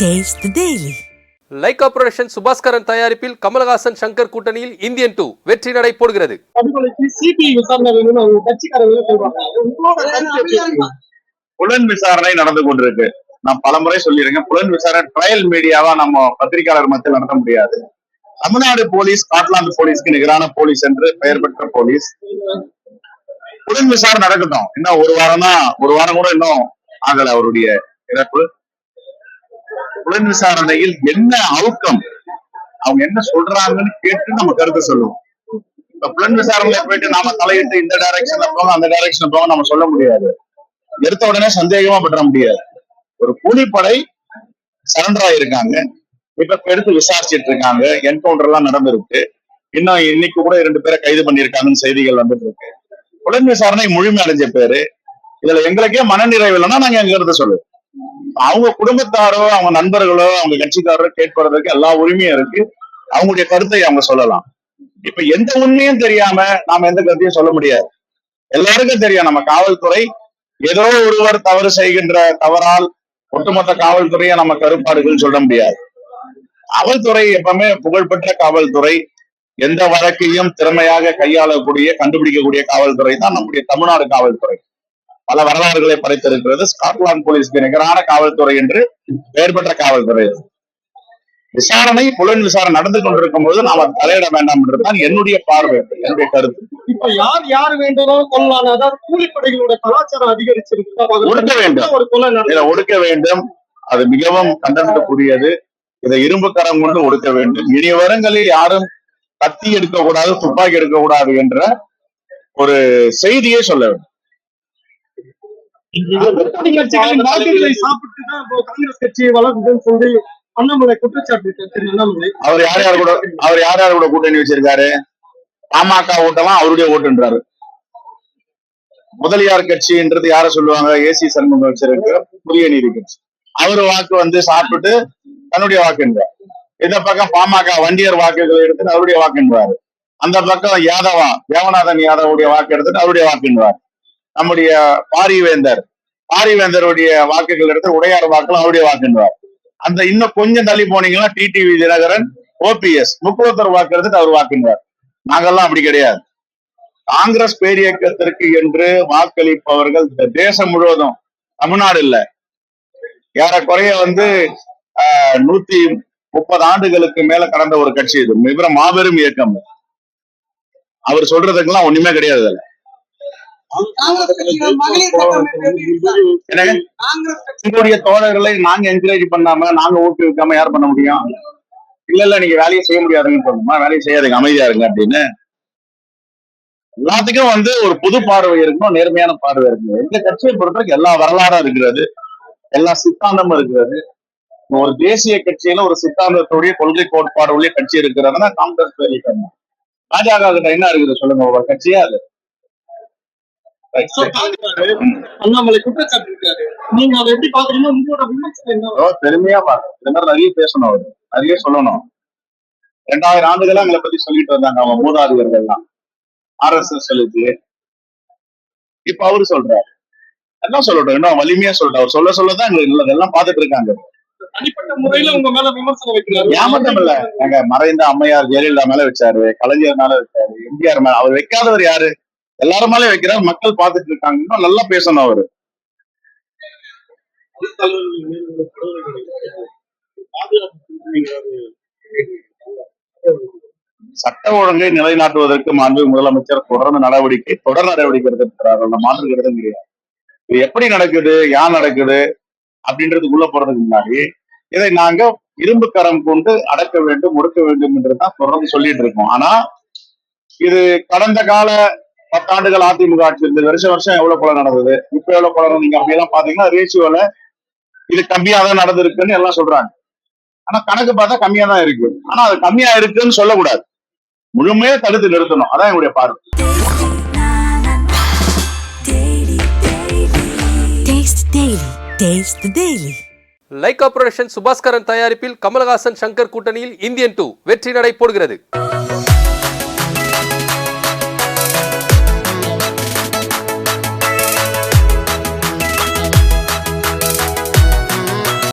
The Daily. Lyca production Subaskaran தயாரிப்பில் கமலஹாசன் சங்கர் கூட்டணியில் Indian two வெற்றி நடை போடுகிறது? புலன் விசாரணை நடந்து கொண்டிருக்கு. நான் பலமுறை சொல்லியிருக்கேன். புலன் விசாரணை ட்ரையல் மீடியாவா நம்ம பத்திரிகையாளர் மத்தியில் நடத்த முடியாது. தமிழ்நாடு போலீஸ் ஸ்காட்லாந்து போலீஸ்க்கு நிகரான போலீஸ் என்று பெயர் பெற்ற போலீஸ். புலன் விசாரணை நடக்கட்டும். இன்னும் ஒரு வாரம் தான் ஒரு வாரம் கூட இன்னும் ஆகல அவருடைய இறப்பு. புலன் விசாரணையில் என்ன அவுக்கம்? அவங்க என்ன சொல்றாங்கன்னு கேட்டு நம்ம கருத்து சொல்லுவோம். இப்ப புலன் விசாரணையில போயிட்டு நாம தலையிட்டு இந்த டைரக்ஷன்ல போங்க அந்த டைரக்ஷன்ல போங்க நம்ம சொல்ல முடியாது. எடுத்த உடனே சந்தேகமா பற்ற முடியாது. ஒரு கூலிப்படை சரண்டர் ஆயிருக்காங்க. இப்ப எடுத்து விசாரிச்சிட்டு இருக்காங்க. என்கவுண்டர் எல்லாம் நடந்திருக்கு. இன்னும் இன்னைக்கு கூட இரண்டு பேரை கைது பண்ணியிருக்காங்கன்னு செய்திகள் வந்துட்டு இருக்கு. புலன் விசாரணை முழுமை அடைஞ்ச பேரு. இதுல எங்களுக்கே மனநிறைவு இல்லைன்னா நாங்க எங்க இருந்து சொல்லுவோம். அவங்க குடும்பத்தாரோ அவங்க நண்பர்களோ அவங்க கட்சிக்காரோ கேட்பதற்கு எல்லா உரிமையும் இருக்கு. அவங்களுடைய கருத்தை அவங்க சொல்லலாம். இப்ப எந்த உண்மையும் தெரியாம நாம எந்த கருத்தையும் சொல்ல முடியாது. எல்லாருக்கும் தெரியும் நம்ம காவல்துறை ஏதோ ஒருவர் தவறு செய்கின்ற தவறால் ஒட்டுமொத்த காவல்துறையை நம்ம கருப்பாடுகள் சொல்ல முடியாது. காவல்துறை எப்பவுமே புகழ்பெற்ற காவல்துறை. எந்த வழக்கையும் திறமையாக கையாளக்கூடிய கண்டுபிடிக்கக்கூடிய காவல்துறை தான் நம்முடைய தமிழ்நாடு காவல்துறை. பல வரலாறுகளை படைத்திருக்கிறது. ஸ்காட்லாந்து போலீஸ்க்கு நிகரான காவல்துறை என்று பெயர் பெற்ற காவல்துறை. விசாரணை புலன் விசாரணை நடந்து கொண்டிருக்கும் போது நாம தலையிட வேண்டாம் என்றுதான் என்னுடைய பார்வை. என்னுடைய கருத்து. இப்ப யார் யார் வேண்டும்னாலும் கொள்ளலாம். அதாவது கூலிப்படைகளோட கலாச்சாரம் அதிகரிச்சிருக்கு ஒடுக்க வேண்டும். ஒரு கொலை. இதை ஒடுக்க வேண்டும். அது மிகவும் கண்டனத்துக்குரியது. இதை இரும்பு கரம் கொண்டு ஒடுக்க வேண்டும். இனி வருங்களில் யாரும் கத்தி எடுக்கக்கூடாது துப்பாக்கி எடுக்கக்கூடாது என்ற ஒரு செய்தியை சொல்ல வேண்டும் கூட்டணி கட்சிகளின் வாக்குகளை சாப்பிட்டு தான் இப்போ காங்கிரஸ் கட்சி வளர்க்குதுன்னு சொல்லி அண்ணாமலை குற்றச்சாட்டு இருக்கு திரு அண்ணாமலை? அவர் யார் யார் கூட அவர் யார் யார் கூட கூட்டணி வச்சிருக்காரு? பாமக ஓட்டெல்லாம் அவருடைய ஓட்டுன்றாரு. முதலியார் கட்சின்றது யார சொல்லுவாங்க? ஏசி சண்முகம் வச்சிருக்க புதிய நீதி கட்சி. அவர் வாக்கு வந்து சாப்பிட்டு தன்னுடைய வாக்குன்றார். இந்த பக்கம் பாமக வண்டியர் வாக்குகளை எடுத்துட்டு அவருடைய வாக்குன்றாரு. அந்த பக்கம் யாதவா தேவநாதன் யாதவுடைய வாக்கு எடுத்துட்டு அவருடைய வாக்குன்றார். நம்முடைய பாரிவேந்தர். பாரிவேந்தருடைய வாக்குகள் எடுத்து உடையார் வாக்குகள் அவருடைய வாக்குன்றார். அந்த இன்னும் கொஞ்சம் தள்ளி போனீங்கன்னா டிடிவி தினகரன் ஓபிஎஸ் முக்குவத்தர் வாக்கு எடுத்துட்டு அவர் வாக்குன்றார். நாங்கெல்லாம் அப்படி கிடையாது. காங்கிரஸ் பேரியக்கத்திற்கு என்று வாக்களிப்பவர்கள் இந்த தேசம் முழுவதும் தமிழ்நாடு இல்ல. ஏறக்குறைய வந்து ஆஹ், நூத்தி முப்பது ஆண்டுகளுக்கு மேல கடந்த ஒரு கட்சி இது. மிக மாபெரும் இயக்கம். அவர் சொல்றதுக்கெல்லாம் ஒண்ணுமே கிடையாது அதுல. உங்களுடைய தோழர்களை நாங்க என்கரேஜ் பண்ணாம நாங்க ஊக்குவிக்காம யார் பண்ண முடியும்? இல்ல இல்ல நீங்க வேலையை செய்ய முடியாதுன்னு சொல்லணுமா வேலையை செய்யாதுங்க அமைதியா இருங்க அப்படின்னு. எல்லாத்துக்கும் வந்து ஒரு புது பார்வை இருக்கணும் நேர்மையான பார்வை இருக்கணும். எங்க கட்சியை பொறுத்தவரைக்கும் எல்லா வரலாறும் இருக்கிறது. எல்லா சித்தாந்தமும் இருக்கிறது. ஒரு தேசிய கட்சியில ஒரு சித்தாந்தத்துடைய கொள்கை கோட்பாடு உள்ள கட்சி இருக்கிறதுனா காங்கிரஸ் பெரிய. பாஜக கிட்ட என்ன இருக்குது சொல்லுங்க ஒரு கட்சியா அது? அண்ணாமலை குற்றச்சாட்டு இருக்காரு. நீங்க அதை எப்படி பாக்குறீங்க உங்களோட விமர்சனம் என்ன? பெருமையா பாருங்க இந்த மாதிரி நிறைய பேசணும் அவரு. நிறைய சொல்லணும். ரெண்டாயிரம் ஆண்டுகளா எங்களை பத்தி சொல்லிட்டு வந்தாங்க அவங்க மூதாதிகர்கள்லாம் ஆர் எஸ் எஸ் சொல்லுச்சு இப்ப அவரு சொல்றாரு. எல்லாம் சொல்லட்டும். இன்னும் வலிமையா சொல்லட்டும். அவர் சொல்ல சொல்லதான் எங்களுக்கு எல்லாம் பாத்துட்டு இருக்காங்க. தனிப்பட்ட முறையில உங்க மேல விமர்சனம் வைக்கிறாரு. ஏமாற்றம் இல்ல எங்க மறைந்த அம்மையார் ஜெயலலிதா மேல வச்சாரு. கலைஞர் மேல வச்சாரு. எம்ஜிஆர் மேல அவர் வைக்காதவர் யாரு? எல்லாரும் வைக்கிறார் மக்கள் பாத்துட்டு இருக்காங்க. இன்னும் நல்லா பேசணும் அவரு. சட்ட ஒழுங்கை நிலைநாட்டுவதற்கு மாண்பு முதலமைச்சர் தொடர்ந்து நடவடிக்கை தொடர் நடவடிக்கை எடுத்திருக்கிறார். அந்த மாற்றுகிறது கிடையாது. இது எப்படி நடக்குது யார் நடக்குது அப்படின்றதுக்குள்ள போறதுக்கு முன்னாடி இதை நாங்க இரும்பு கரம் கொண்டு அடக்க வேண்டும் முடுக்க வேண்டும் என்றுதான் தொடர்ந்து சொல்லிட்டு இருக்கோம். ஆனா இது கடந்த கால பத்தாண்டுகள் அதிமுக ஆட்சி இருந்தது. வருஷம் வருஷம் எவ்வளவு கொலை நடந்தது? இப்ப எவ்வளவு கொலை நீங்க அப்படியெல்லாம் பாத்தீங்கன்னா ரேஷியோல இது கம்மியா தான் நடந்திருக்குன்னு எல்லாம் சொல்றாங்க. ஆனா கணக்கு பார்த்தா கம்மியா தான் இருக்கு. ஆனா அது கம்மியா இருக்குன்னு சொல்லக்கூடாது. முழுமையா தடுத்து நிறுத்தணும். அதான் என்னுடைய பார்வை. லைகா புரொடக்ஷன் சுபாஸ்கரன் தயாரிப்பில் கமலஹாசன் சங்கர் கூட்டணியில் இந்தியன் டூ வெற்றி நடை போடுகிறது.